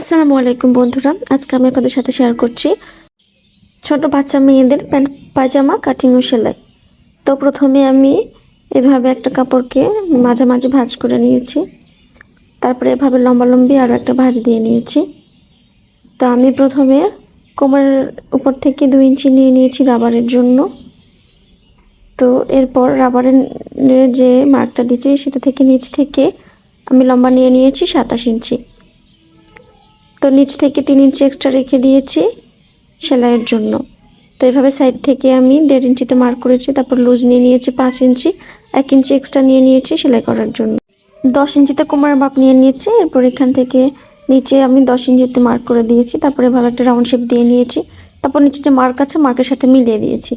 আসসালামু আলাইকুম বন্ধুরা। আজকে আমি আপনাদের সাথে শেয়ার করছি ছোট বাচ্চা মেয়েদের প্যান্ট পায়জামা কাটিং ও সেলাই। তো প্রথমে আমি এভাবে একটা কাপড়কে মাঝামাঝি ভাঁজ করে নিয়েছি। তারপরে এভাবে লম্বা লম্বি আরও একটা ভাঁজ দিয়ে নিয়েছি। তো আমি প্রথমে কোমরের উপর থেকে দুই ইঞ্চি নিয়ে নিয়েছি রাবারের জন্য। তো এরপর রাবারের যে মার্কটা দিচ্ছি সেটা থেকে নিচ থেকে আমি লম্বা নিয়ে নিয়েছি সাতাশ ইঞ্চি। তো নিচ থেকে তিন ইঞ্চি এক্সট্রা রেখে দিয়েছি সেলাইয়ের জন্য। তো এভাবে সাইড থেকে আমি দেড় ইঞ্চিতে মার্ক করেছি, তারপর লুজ নিয়ে নিয়েছি পাঁচ ইঞ্চি এক ইঞ্চি এক্সট্রা নিয়ে নিয়েছি সেলাই করার জন্য। দশ ইঞ্চিতে কোমরের মাপ নিয়ে নিয়েছি, এরপর এখান থেকে নিচে আমি দশ ইঞ্চিতে মার্ক করে দিয়েছি, তারপরে ভালো একটা রাউন্ড শেপ দিয়ে নিয়েছি, তারপর নিচে যে মার্ক আছে মার্কের সাথে মিলিয়ে দিয়েছি।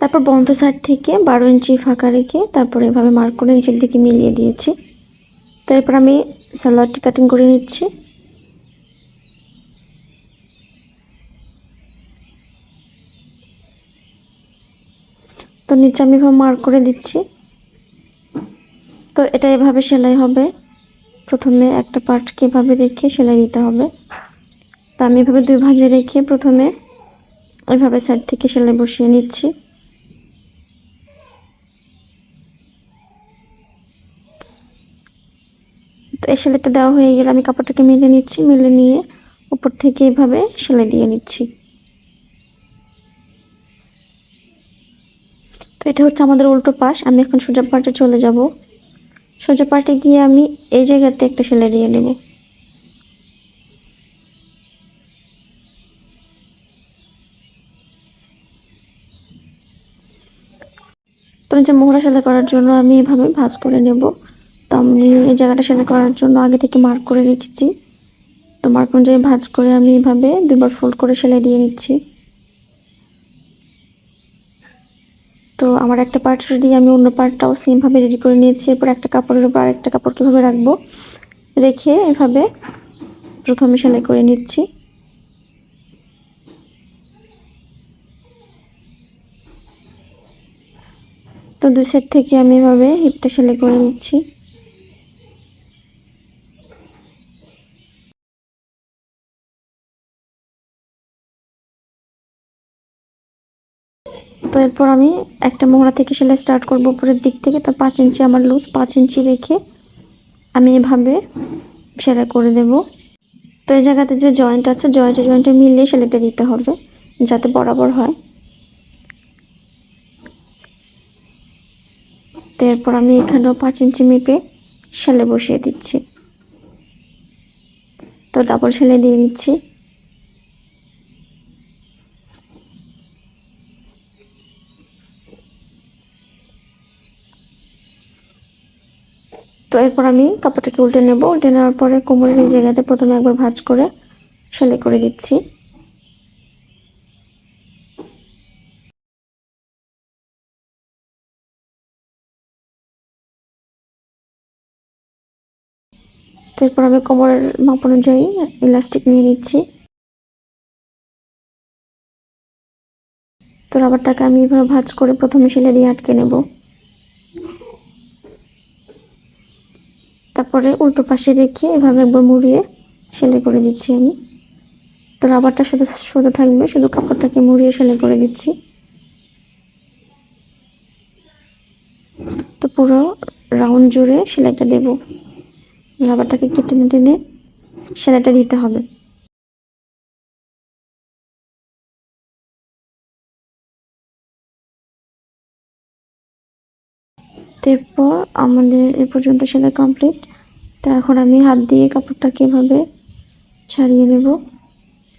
তারপর বন্ধ সাইড থেকে বারো ইঞ্চি ফাঁকা রেখে তারপরে এভাবে মার্ক করে নিচের দিকে মিলিয়ে দিয়েছি। তারপর আমি সালোয়ারটি কাটিং করে নিচ্ছি। নিচে আমি এভাবে মার্ক করে দিচ্ছি। তো এটা এভাবে সেলাই হবে। প্রথমে একটা পার্টকে এভাবে রেখে সেলাই দিতে হবে। তো আমি এভাবে দুই ভাঁজে রেখে প্রথমে ওইভাবে সাইড থেকে সেলাই বসিয়ে নিচ্ছি। তো এই সেলাইটা দেওয়া হয়ে গেলে আমি কাপড়টাকে মিলে নিচ্ছি। মিলে নিয়ে উপর থেকে এভাবে সেলাই দিয়ে নিচ্ছি। এটা হচ্ছে আমাদের উল্টো পাশ। আমি এখন সোজা পাটে চলে যাব। সোজা পাটে গিয়ে আমি এই জায়গাতে একটা সেলাই দিয়ে নেব। তো যে মোহরা সেলাই করার জন্য আমি এভাবে ভাঁজ করে নেব। তো আমি এই জায়গাটা সেলাই করার জন্য আগে থেকে মার্ক করে রেখেছি। তো মার্ক অনুযায়ী ভাঁজ করে আমি এভাবে দুবার ফোল্ড করে সেলাই দিয়ে নিচ্ছি। তো আমার একটা পার্ট রেডি আমি অন্য পার্টটাও সেমভাবে রেডি করে নিয়েছি। এরপর একটা কাপড়ের উপর আরেকটা কাপড় কীভাবে রাখব? রেখে এভাবে প্রথমে সেলাই করে নিচ্ছি। তো দু সাইড থেকে আমি এভাবে হিপটা সেলাই করে নিচ্ছি। তো এরপর আমি একটা মোহরা থেকে সেলাই স্টার্ট করব উপরের দিক থেকে। তো পাঁচ ইঞ্চি আমার লুজ পাঁচ ইঞ্চি রেখে আমি এভাবে সেলাই করে দেব। তো এই জায়গাতে যে জয়েন্ট আছে জয়েন্টে জয়েন্টে মিলিয়ে সেলাইটা দিতে হবে, যাতে বরাবর হয়। তো এরপর আমি এখানেও পাঁচ ইঞ্চি মেপে সেলাই বসিয়ে দিচ্ছি। তো ডাবল সেলাই দিয়ে নিচ্ছি। তো এরপর আমি কাপড়টাকে উল্টে নেব। উল্টে নেওয়ার পরে কোমরের এই জায়গাতে প্রথমে একবার ভাজ করে সেলাই করে দিচ্ছি। তারপর আমি কোমরের মাপ অনুযায়ী ইলাস্টিক নিয়ে নিচ্ছি। তো রাবারটাকে আমি এভাবে ভাজ করে প্রথমে সেলাই দিয়ে আটকে নেব। তারপরে উল্টো পাশে রেখে এভাবে একবার মুড়িয়ে সেলাই করে দিচ্ছি আমি। তো রাবারটা শুধু শুধু থাকবে, শুধু কাপড়টাকে মুড়িয়ে সেলাই করে দিচ্ছি। তো পুরো রাউন্ড জুড়ে সেলাইটা দেব। রাবারটাকে কেটে টেনে সেলাইটা দিতে হবে। এরপর আমাদের এ পর্যন্ত সেলাই কমপ্লিট তা এখন আমি হাত দিয়ে কাপড়টাকে এভাবে ছাড়িয়ে নেব।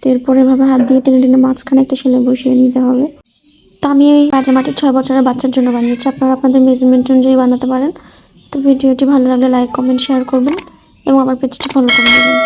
তো এরপর এভাবে হাত দিয়ে টেনে টেনে মাঝখানে একটা সেলাই বসিয়ে নিতে হবে। তো আমি এই পাজামাটি ছয় বছরের বাচ্চার জন্য বানিয়েছি। আপনারা আপনাদের মেজারমেন্ট অনুযায়ী বানাতে পারেন। তো ভিডিওটি ভালো লাগলে লাইক কমেন্ট শেয়ার করবেন এবং আমার পেজটি ফলো করে দেবেন